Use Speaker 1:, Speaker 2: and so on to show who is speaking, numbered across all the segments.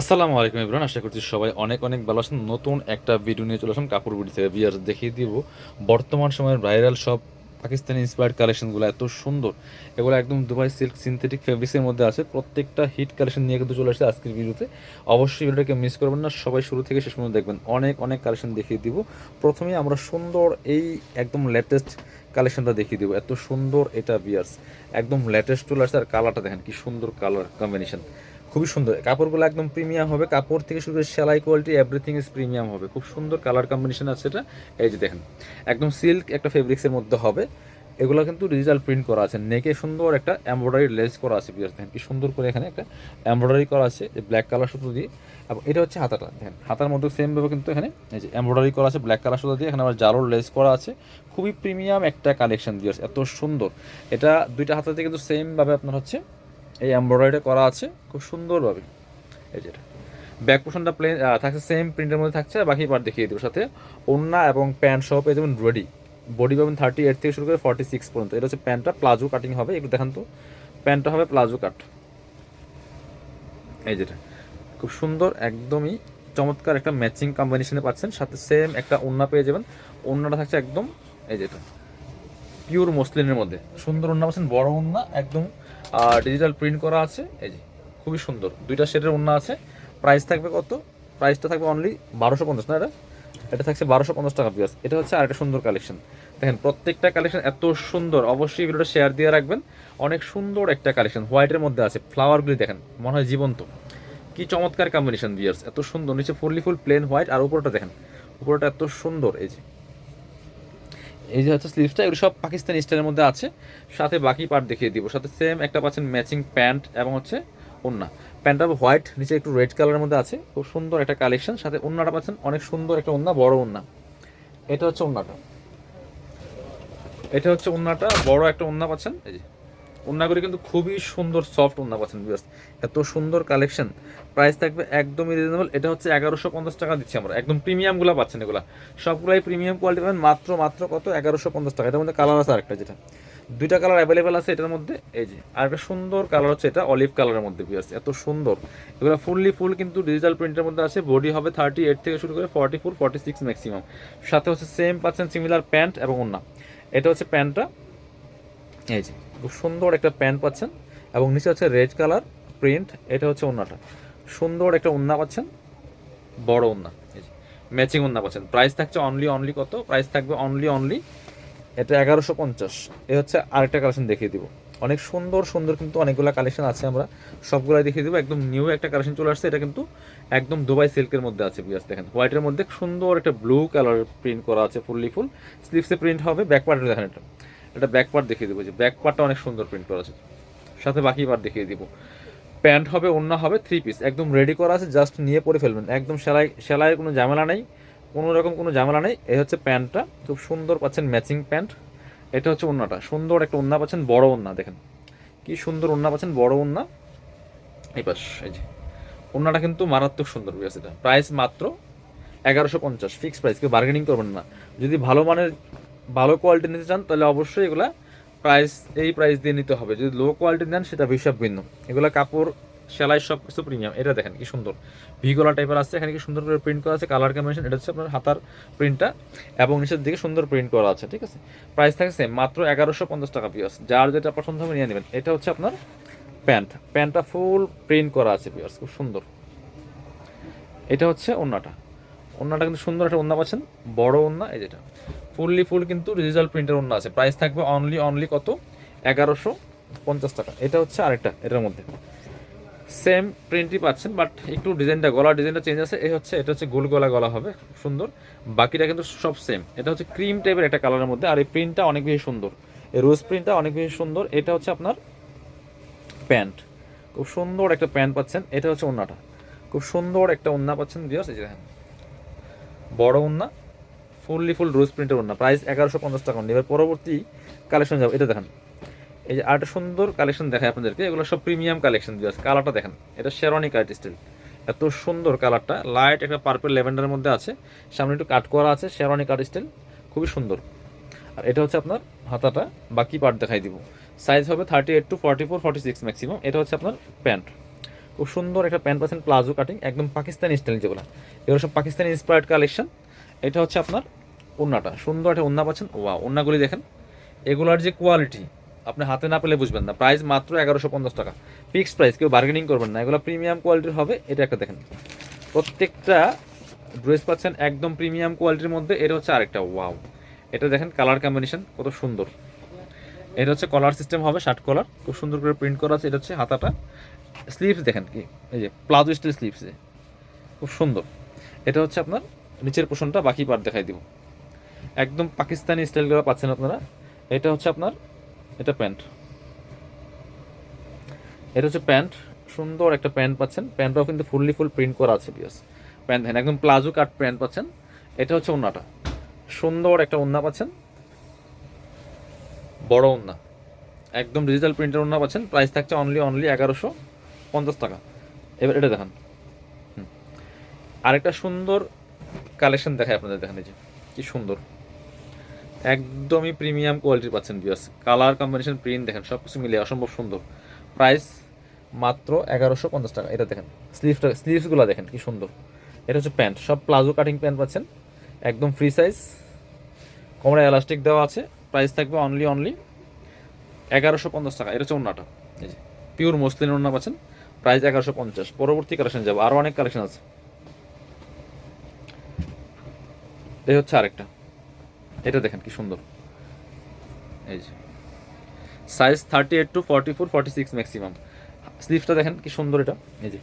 Speaker 1: আসসালামু আলাইকুম ইবরান আশা করছি সবাই অনেক অনেক ভালো আছেন। নতুন একটা ভিডিও নিয়ে চলে আসলাম কাপড় বিড়ি থেকে বিয়ার দেখিয়ে দিব, বর্তমান সময়ের ভাইরাল সব পাকিস্তানি ইন্সপায়ার্ড কালেকশনগুলো এত সুন্দর। এগুলো একদম দুবাই সিল্ক সিনথেটিক ফেব্রিক্সের মধ্যে আছে। প্রত্যেকটা হিট কালেকশন নিয়ে কিন্তু চলে আসছে আজকের ভিডিওতে অবশ্যই ভিডিওটাকে মিস করবেন না, সবাই শুরু থেকে শেষ পর্যন্ত দেখবেন। অনেক অনেক কালেকশন দেখিয়ে দিব। প্রথমেই আমরা সুন্দর এই একদম লেটেস্ট কালেকশনটা দেখিয়ে দিব। এত সুন্দর এটা বিয়ার্স একদম লেটেস্ট চলে আসছে। আর কালারটা দেখেন, কি সুন্দর কালার কম্বিনেশন খুবই সুন্দর। কাপড়গুলো একদম প্রিমিয়াম হবে। কাপড় থেকে শুরু করে সেলাই কোয়ালিটি এভরিথিং ইজ প্রিমিয়াম হবে। খুব সুন্দর কালার কম্বিনেশন আছে এটা। এই যে দেখেন, একদম সিল্ক একটা ফেব্রিক্সের মধ্যে হবে। এগুলো কিন্তু ডিজিটাল প্রিন্ট করা আছে। নেকে সুন্দর একটা এমব্রয়ডারি লেস করা আছে বিয়ার্স দেখেন কি সুন্দর করে এখানে একটা এমব্রয়ডারি করা আছে ব্ল্যাক কালার সুতো দিয়ে। এবং এটা হচ্ছে হাতাটা। দেখেন, হাতার মধ্যে সেম ভাবে কিন্তু এখানে এই যে এমব্রয়ডারি করা আছে ব্ল্যাক কালার সুতো দিয়ে। এখানে আবার জালোর লেস করা আছে। খুবই প্রিমিয়াম একটা কালেকশন বিয়ার্স এত সুন্দর। এটা দুইটা হাতাতে কিন্তু সেম ভাবে আপনার হচ্ছে এই এমব্রয়ডারিটা করা আছে, খুব সুন্দরভাবে। এই যেটা ব্যাক পোর্শনটা প্লেন থাকছে সেম প্রিন্টের মধ্যে থাকছে, আর বাকি পার্ট দেখিয়ে দেবো সাথে। ওড়না এবং প্যান্ট সহ পেয়ে যাবেন রেডি বডি পাবেন থার্টি এইট থেকে শুরু করে ফর্টি সিক্স পর্যন্ত। এটা হচ্ছে প্যান্টটা প্লাজো কাটিং হবে। একটু দেখান তো। প্যান্টটা হবে প্লাজো কাট এই যেটা খুব সুন্দর, একদমই চমৎকার একটা ম্যাচিং কম্বিনেশনে পাচ্ছেন। সাথে সেম একটা ওড়না পেয়ে যাবেন। ওড়নাটা থাকছে একদম, এই যেটা পিওর মসলিনের মধ্যে। সুন্দর ওড়না পাচ্ছেন, বড় ওড়না একদম ডিজিটাল প্রিন্ট করা আছে, এই যে, খুবই সুন্দর। দুইটা শেডের ওড়না আছে। প্রাইস থাকবে কত? প্রাইসটা থাকবে অনলি বারোশো পঞ্চাশ, না এটা? এটা থাকছে বারোশো পঞ্চাশ টাকা পিয়াস এটা হচ্ছে আরেকটা সুন্দর কালেকশন দেখেন, প্রত্যেকটা কালেকশন এত সুন্দর। অবশ্যই ভিডিওটা শেয়ার দিয়ে রাখবেন। অনেক সুন্দর একটা কালেকশন হোয়াইটের মধ্যে আছে। ফ্লাওয়ারগুলি দেখেন, মনে হয় জীবন্ত। কি চমৎকার কম্বিনেশন বিয়ার্স এত সুন্দর। নিচে ফুললি ফুল প্লেন হোয়াইট আর উপরটা দেখেন। উপরটা এত সুন্দর, এই যে। এই যে হচ্ছে স্লিভসটা এগুলো সব পাকিস্তানি স্টাইলের মধ্যে আছে। সাথে বাকি পার্ট দেখিয়ে দিব। সাথে সেম একটা পাচ্ছেন ম্যাচিং প্যান্ট এবং হচ্ছে ওন্না প্যান্টটা হোয়াইট নিচে একটু রেড কালারের মধ্যে আছে। খুব সুন্দর একটা কালেকশন সাথে ওন্নাটা পাচ্ছেন অনেক সুন্দর একটা ওন্না বড় ওন্না এটা হচ্ছে ওন্নাটা এটা হচ্ছে ওন্নাটা বড় একটা ওন্না পাচ্ছেন। এই যে। ওন্নাগুলি কিন্তু খুবই সুন্দর সফট ওন্না পাচ্ছেন বিয়ার্স এত সুন্দর কালেকশন প্রাইস থাকবে একদমই রিজনেবল এটা হচ্ছে এগারোশো পঞ্চাশ টাকা দিচ্ছি আমরা। একদম প্রিমিয়ামগুলো পাচ্ছেন এগুলো। সবগুলাই প্রিমিয়াম কোয়ালিটি পাবেন। মাত্র মাত্র কত? এগারোশো পঞ্চাশ টাকা। এটার মধ্যে কালার আছে আরেকটা যেটা। দুইটা কালার অ্যাভেলেবেল আছে এটার মধ্যে। এই যে, আর একটা সুন্দর কালার হচ্ছে এটা অলিভ কালারের মধ্যে বিয়ার্স এত সুন্দর। এগুলো ফুললি ফুল কিন্তু ডিজিটাল প্রিন্টের মধ্যে আছে। বডি হবে থার্টি এইট থেকে শুরু করে forty four forty six maximum সাথে হচ্ছে সেম পাচ্ছেন সিমিলার প্যান্ট এবং ওন্না এটা হচ্ছে প্যান্টটা এই যে খুব সুন্দর একটা প্যান্ট পাচ্ছেন এবং নিচে হচ্ছে রেড কালার প্রিন্ট, এটা হচ্ছে ওন্নাটা। সুন্দর একটা ওন্না পাচ্ছেন, বড় ওন্না। ম্যাচিং ওন্না পাচ্ছেন। প্রাইস থাকছে অনলি অনলি কত? প্রাইস থাকবে অনলি অনলি এটা এগারোশো পঞ্চাশ। এ হচ্ছে আরেকটা কালেকশন দেখিয়ে দিব। অনেক সুন্দর সুন্দর কিন্তু অনেকগুলো কালেকশন আছে আমরা। সবগুলো দেখিয়ে দিব। একদম নিউ একটা কালেকশন চলে আসছে। এটা কিন্তু একদম দুবাই সিল্কের মধ্যে আছে বিয়াস দেখেন। হোয়াইটের মধ্যে সুন্দর একটা ব্লু কালার প্রিন্ট করা আছে, ফুললি ফুল। স্লিভসে প্রিন্ট হবে, ব্যাক পার্টে দেখেন এটা। এটা ব্যাক পার্ট দেখিয়ে দেবো যে ব্যাক পার্টটা অনেক সুন্দর প্রিন্ট করা আছে। সাথে বাকি পার্ট দেখিয়ে দিব। প্যান্ট হবে অন্য হবে থ্রি পিস একদম রেডি করা আছে জাস্ট নিয়ে পরে ফেলবেন। একদম সেলাই, সেলাইয়ের কোনো ঝামেলা নেই। কোনো রকম কোনো ঝামেলা নেই। এই হচ্ছে প্যান্টটা খুব সুন্দর পাচ্ছেন ম্যাচিং প্যান্ট এটা হচ্ছে ওন্নাটা সুন্দর একটা ওন্না পাচ্ছেন, বড় ওন্না দেখেন। কি সুন্দর ওন্না পাচ্ছেন, বড় ওন্না এই পাশ, এই যে। ওন্নাটা কিন্তু মারাত্মক সুন্দর বিয়াস এটা। প্রাইস মাত্র এগারোশো পঞ্চাশ। ফিক্স প্রাইস কেউ বার্গেনিং করবেন না। যদি ভালো মানের ভালো কোয়ালিটি নিতে চান, তাহলে অবশ্যই এগুলা প্রাইস এই প্রাইস দিয়ে নিতে হবে। যদি লো কোয়ালিটি নেন, সেটা হিসাব ভিন্ন। এগুলা কাপড়, সেলাই সব কিছু প্রিমিয়াম এটা দেখেন কি সুন্দর। ভিগোলা টাইপের আছে, এখানে কি সুন্দর করে প্রিন্ট করা আছে কালার কম্বিনেশন এটা হচ্ছে আপনার হাতার প্রিন্টটা এবং নিচের দিকে সুন্দর প্রিন্ট করা আছে, ঠিক আছে? প্রাইস থাকে সেম মাত্র এগারোশো পঞ্চাশ টাকা পিয়াস যার যেটা পছন্দ হবে নিয়ে নেবেন। এটা হচ্ছে আপনার প্যান্ট প্যান্টটা ফুল প্রিন্ট করা আছে পিয়াস খুব সুন্দর। এটা হচ্ছে ওন্নাটা। ওন্নাটা কিন্তু সুন্দর একটা ওন্না পাচ্ছেন, বড় ওন্না, এই যেটা। ফুললি ফুল কিন্তু ডিজিটাল প্রিন্টের ওন্না আছে। প্রাইস থাকবে অনলি অনলি কত? এগারোশো পঞ্চাশ টাকা। এটা হচ্ছে আরেকটা, এটার মধ্যে। সেম প্রিন্টই পাচ্ছেন বাট একটু ডিজাইনটা গলা ডিজাইনটা চেঞ্জ আছে। এই হচ্ছে, এটা হচ্ছে গোল গলা গলা হবে সুন্দর। বাকিটা কিন্তু সব সেম এটা হচ্ছে ক্রিম টাইপের একটা কালারের মধ্যে, আর এই প্রিন্টটা অনেক বেশি সুন্দর। এই রোজ প্রিন্টটা অনেক বেশি সুন্দর। এটা হচ্ছে আপনার প্যান্ট খুব সুন্দর একটা প্যান্ট পাচ্ছেন। এটা হচ্ছে ওন্নাটা। খুব সুন্দর একটা ওন্না পাচ্ছেন বিয়াস এই যে দেখেন। বড় ওন্না। ফুললি ফুল রোজ প্রিন্টের ওন্না প্রাইস এগারোশো পঞ্চাশ টাকা এবার পরবর্তী কালেকশন যাব। এটা দেখেন। এই যে আরেকটা সুন্দর কালেকশন দেখায় আপনাদেরকে। এগুলো সব প্রিমিয়াম কালেকশন দিয়ে কালারটা দেখেন। এটা শেরওয়ানি কার্ট স্টাইল এত সুন্দর কালারটা। লাইট একটা পার্পল লেভেন্ডারের মধ্যে আছে। সামনে একটু কাট করা আছে শেরওয়ানি কার্ট স্টাইল খুবই সুন্দর। আর এটা হচ্ছে আপনার হাতাটা। বাকি পার্ট দেখাই দিব। সাইজ হবে thirty eight to forty four forty six maximum এটা হচ্ছে আপনার প্যান্ট খুব সুন্দর একটা প্যান্ট পাচ্ছেন প্লাজো কাটিং একদম পাকিস্তানি স্টাইল যেগুলো। এগুলো সব পাকিস্তানি ইন্সপায়ার্ড কালেকশন এটা হচ্ছে আপনার ওন্নাটা সুন্দর একটা ওন্না পাচ্ছেন। ওয়া ওন্নাগুলি দেখেন। এগুলার যে কোয়ালিটি আপনি হাতে না পেলে বুঝবেন না। প্রাইস মাত্র এগারোশো পঞ্চাশ টাকা। ফিক্সড প্রাইস কেউ বার্গেনিং করবেন না। এগুলো প্রিমিয়াম কোয়ালিটির হবে, এটা একটা দেখেন। প্রত্যেকটা ড্রেস পাচ্ছেন একদম প্রিমিয়াম কোয়ালিটির মধ্যে। এটা হচ্ছে আরেকটা, ওয়াও। এটা দেখেন কালার কম্বিনেশন কত সুন্দর। এটা হচ্ছে কলার সিস্টেম হবে শার্ট কলার খুব সুন্দর করে প্রিন্ট করা আছে। এটা হচ্ছে হাতাটা। স্লিভস দেখেন কি? এই যে প্লাজো স্টিল স্লিভস খুব সুন্দর। এটা হচ্ছে আপনার নিচের পোষণটা বাকি পার্ট দেখাই দিব। একদম পাকিস্তানি স্টাইলগুলো পাচ্ছেন আপনারা। এটা হচ্ছে আপনার, এটা প্যান্ট এটা হচ্ছে প্যান্ট সুন্দর একটা প্যান্ট পাচ্ছেন। প্যান্টটাও কিন্তু ফুললি ফুল প্রিন্ট করা আছে বিয়াস প্যান্ট দেখেন, একদম প্লাজো কাট প্যান্ট পাচ্ছেন। এটা হচ্ছে ওন্নাটা। সুন্দর একটা ওন্না পাচ্ছেন। বড় ওন্না। একদম ডিজিটাল প্রিন্টের ওন্না পাচ্ছেন। প্রাইস থাকছে অনলি অনলি এগারোশো পঞ্চাশ টাকা। এবার এটা দেখান। আরেকটা সুন্দর কালেকশন দেখায় আপনাদের দেখেন এই যে, কি সুন্দর। একদমই প্রিমিয়াম কোয়ালিটির পাচ্ছেন বিয়াস কালার কম্বিনেশন প্রিন্ট দেখেন সব কিছু মিলে অসম্ভব সুন্দর। প্রাইস মাত্র এগারোশো পঞ্চাশ টাকা। এটা দেখেন স্লিভটা স্লিভসগুলো দেখেন, কি সুন্দর। এটা হচ্ছে প্যান্ট, সব প্লাজো কাটিং প্যান্ট পাচ্ছেন। একদম ফ্রি সাইজ কোমরে এলাস্টিক দেওয়া আছে। প্রাইস থাকবে অনলি অনলি এগারোশো পঞ্চাশ টাকা। এটা হচ্ছে ওন্নাটা এই যে পিওর মসলিন ওন্না পাচ্ছেন। প্রাইস এগারোশো পঞ্চাশ। পরবর্তী কালেকশন যাব। আরও অনেক কালেকশন আছে। এই হচ্ছে আরেকটা। এটা দেখেন কি সুন্দর। এই যে। Size thirty eight to forty four forty six maximum স্লিভসটা দেখেন কি সুন্দর এটা। এই যে।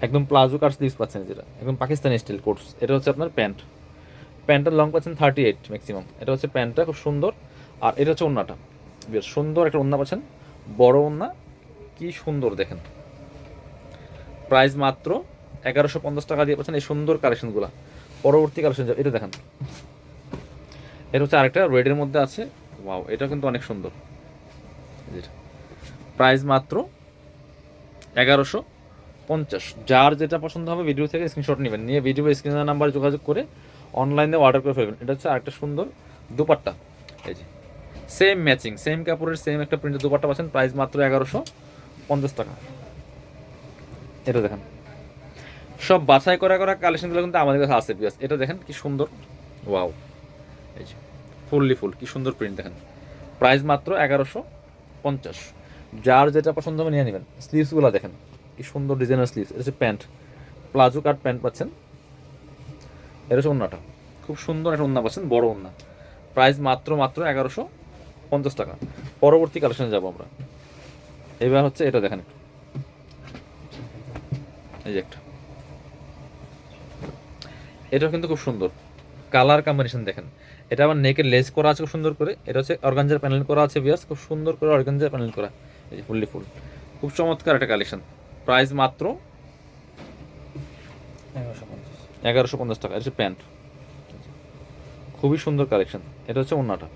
Speaker 1: একদম প্লাজো কার স্লিভস পাচ্ছেন যেটা একদম পাকিস্তানি স্টাইল কোটস এটা হচ্ছে আপনার প্যান্ট। প্যান্টের লং পাচ্ছেন থার্টি এইট ম্যাক্সিমাম এটা হচ্ছে প্যান্টটা খুব সুন্দর। আর এটা হচ্ছে ওন্নাটা। বেশ সুন্দর একটা ওন্না পাচ্ছেন। বড় ওন্না। কি সুন্দর দেখেন। প্রাইস মাত্র এগারোশো পঞ্চাশ টাকা দিয়ে পাচ্ছেন এই সুন্দর কালেকশনগুলো পরবর্তী কালেকশন এটা দেখেন। এটা হচ্ছে আরেকটা রেডের মধ্যে আছে। ওয়াও এটা কিন্তু অনেক সুন্দর। প্রাইস মাত্র এগারোশো পঞ্চাশ। যার যেটা পছন্দ হবে ভিডিও থেকে স্ক্রিনশট নেবেন। নিয়ে ভিডিও স্ক্রিনের নাম্বার যোগাযোগ করে অনলাইনে অর্ডার করে ফেলবেন। এটা হচ্ছে আরেকটা সুন্দর দুপাট্টা। এই যে। সেম ম্যাচিং সেম কাপড়ের সেম একটা প্রিন্টের দুপাট্টা পাচ্ছেন। প্রাইস মাত্র এগারোশো পঞ্চাশ টাকা। এটা দেখেন। সব বাছাই করা করা কালেকশনগুলো কিন্তু আমাদের কাছে আছে বিয়াস এটা দেখেন কি সুন্দর। ওয়াও এই যে, ফুললি ফুল, কি সুন্দর প্রিন্ট দেখেন। প্রাইস মাত্র এগারোশো পঞ্চাশ। যার যেটা পছন্দ হবে নিয়ে নেবেন। স্লিভসগুলো দেখেন, কি সুন্দর ডিজাইনার স্লিভস এটা হচ্ছে প্যান্ট। প্লাজো কাট প্যান্ট পাচ্ছেন। এটা হচ্ছে ওন্নাটা। খুব সুন্দর একটা ওন্না পাচ্ছেন, বড় ওন্না। প্রাইস মাত্র মাত্র এগারোশো পঞ্চাশ টাকা। পরবর্তী কালেকশনে যাব আমরা। এবার হচ্ছে এটা দেখেন। একটু এই যে একটা। এটাও কিন্তু খুব সুন্দর। কালার কম্বিনেশন দেখেন। এটা আবার নেকের লেস করা আছে খুব সুন্দর করে। এটা হচ্ছে অর্গানজার প্যানেল করা আছে বিয়াস খুব সুন্দর করে অর্গানজার প্যানেল করা। এই যে ফুললি ফুল খুব চমৎকার একটা কালেকশন প্রাইস মাত্র এগারোশো পঞ্চাশ। টাকা। এটা প্যান্ট খুবই সুন্দর কালেকশন এটা হচ্ছে ওন্নাটা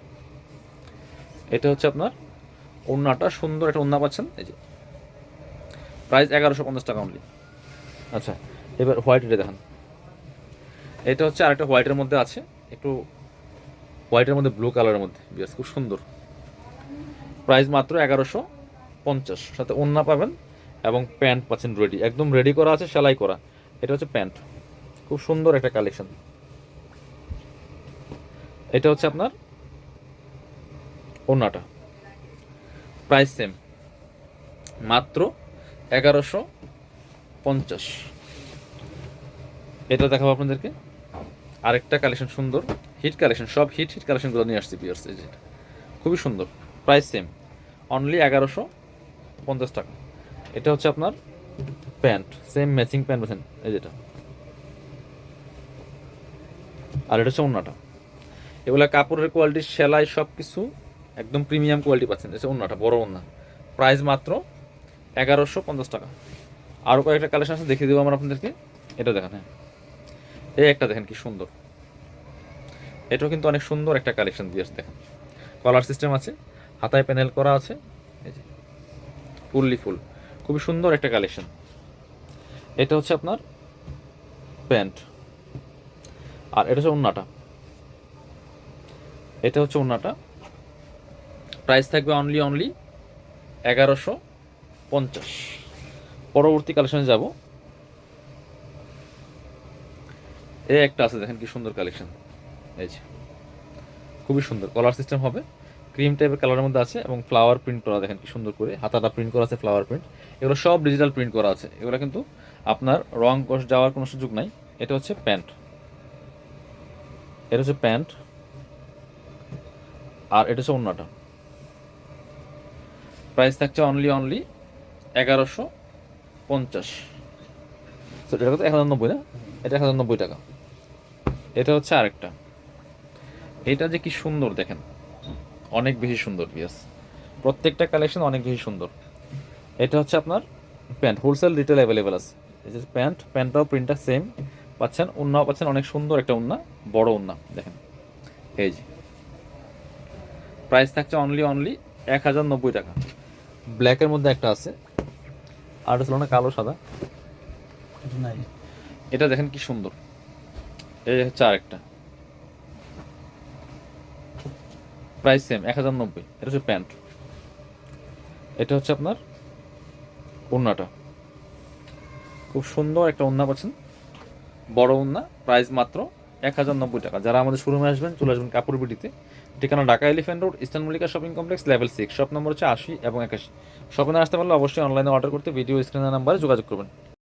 Speaker 1: এটা হচ্ছে আপনার ওন্নাটা সুন্দর একটা ওন্না পাচ্ছেন। এই যে। প্রাইস এগারোশো পঞ্চাশ টাকা অনলি আচ্ছা এবার হোয়াইট এটা দেখান। এটা হচ্ছে আরেকটা হোয়াইটের মধ্যে আছে, একটু হোয়াইটের মধ্যে ব্লু কালারের মধ্যে, বিয়াস খুব সুন্দর। প্রাইস মাত্র এগারোশো পঞ্চাশ, সাথে ওন্না পাবেন এবং প্যান্ট পাচ্ছেন রেডি একদম রেডি করা আছে, সেলাই করা। এটা হচ্ছে প্যান্ট, খুব সুন্দর একটা কালেকশন এটা হচ্ছে আপনার ওন্নাটা প্রাইস সেম মাত্র এগারোশো পঞ্চাশ। এটা দেখাবো আপনাদেরকে। আরেকটা কালেকশন সুন্দর হিট কালেকশন সব হিট হিট কালেকশনগুলো নিয়ে আসছি পিয়ার্স এই যে খুবই সুন্দর প্রাইস সেম অনলি এগারোশো পঞ্চাশ টাকা। এটা হচ্ছে আপনার প্যান্ট সেম ম্যাচিং প্যান্ট পাচ্ছেন এই যেটা আর এটা হচ্ছে অন্যটা এগুলা কাপড়ের কোয়ালিটি সেলাই সব কিছু একদম প্রিমিয়াম কোয়ালিটি পাচ্ছেন, এটা অন্যটা বড় অন্য প্রাইস মাত্র এগারোশো পঞ্চাশ টাকা। আরও কয়েকটা কালেকশন আছে, দেখিয়ে দেবো আমরা আপনাদেরকে। এটা দেখেন হ্যাঁ। এই একটা দেখেন কি সুন্দর। এটাও কিন্তু অনেক সুন্দর একটা কালেকশন দিয়ে দেখেন। কলার সিস্টেম আছে, হাতায় প্যানেল করা আছে, এই যে, ফুললি ফুল, খুবই সুন্দর একটা কালেকশন এটা হচ্ছে আপনার প্যান্ট, আর এটা হচ্ছে ওন্নাটা। এটা হচ্ছে ওন্নাটা। প্রাইস থাকবে অনলি অনলি এগারোশো পঞ্চাশ। পরবর্তী কালেকশনে যাব। এই একটা আছে, দেখেন কি সুন্দর কালেকশন এই যে, খুবই সুন্দর। কলার সিস্টেম হবে ক্রিম টাইপের কালারের মধ্যে আছে এবং ফ্লাওয়ার প্রিন্ট করা, দেখেন কি সুন্দর করে। হাতাটা প্রিন্ট করা আছে ফ্লাওয়ার প্রিন্ট এগুলো সব ডিজিটাল প্রিন্ট করা আছে। এগুলো কিন্তু আপনার রং কষ যাওয়ার কোনো সুযোগ নাই। এটা হচ্ছে প্যান্ট এটা হচ্ছে প্যান্ট আর এটা হচ্ছে অন্যটা প্রাইস থাকছে অনলি অনলি এগারোশো পঞ্চাশ। তো এটা কত এক হাজার নব্বই না? এটা এক হাজার নব্বই টাকা। এটা হচ্ছে আরেকটা। এটা যে কি সুন্দর দেখেন। অনেক বেশি সুন্দর বিয়াস প্রত্যেকটা কালেকশন অনেক বেশি সুন্দর। এটা হচ্ছে আপনার প্যান্ট হোলসেল রিটেল অ্যাভেলেবেল আছে। এই যে প্যান্ট প্যান্টটাও প্রিন্টটা সেম পাচ্ছেন উন্নাও পাচ্ছেন অনেক সুন্দর একটা উন্না বড় উন্না দেখেন। এই যে। প্রাইস থাকছে অনলি অনলি এক হাজার নব্বই টাকা। ব্ল্যাকের মধ্যে একটা আছে। আর ছিল না কালো সাদা? এটা দেখেন কি সুন্দর। এই হচ্ছে আরেকটা। প্রাইস সেম এক হাজার নব্বই, এটা হচ্ছে প্যান্ট। এটা হচ্ছে আপনার ওড়নাটা খুব সুন্দর একটা ওড়না পাচ্ছেন। বড় ওড়না প্রাইস মাত্র এক হাজার নব্বই টাকা। যারা আমাদের শোরুমে আসবেন, চলে আসবেন কাপড় বিটিতে। ঠিকানা Dhaka elephant road, eastern Mallika shopping complex, level six shop number হচ্ছে আশি এবং একাশি। শপিংয়ে আসতে পারলে অবশ্যই অনলাইনে অর্ডার করতে ভিডিও স্ক্রিনের নাম্বারে যোগাযোগ করবেন।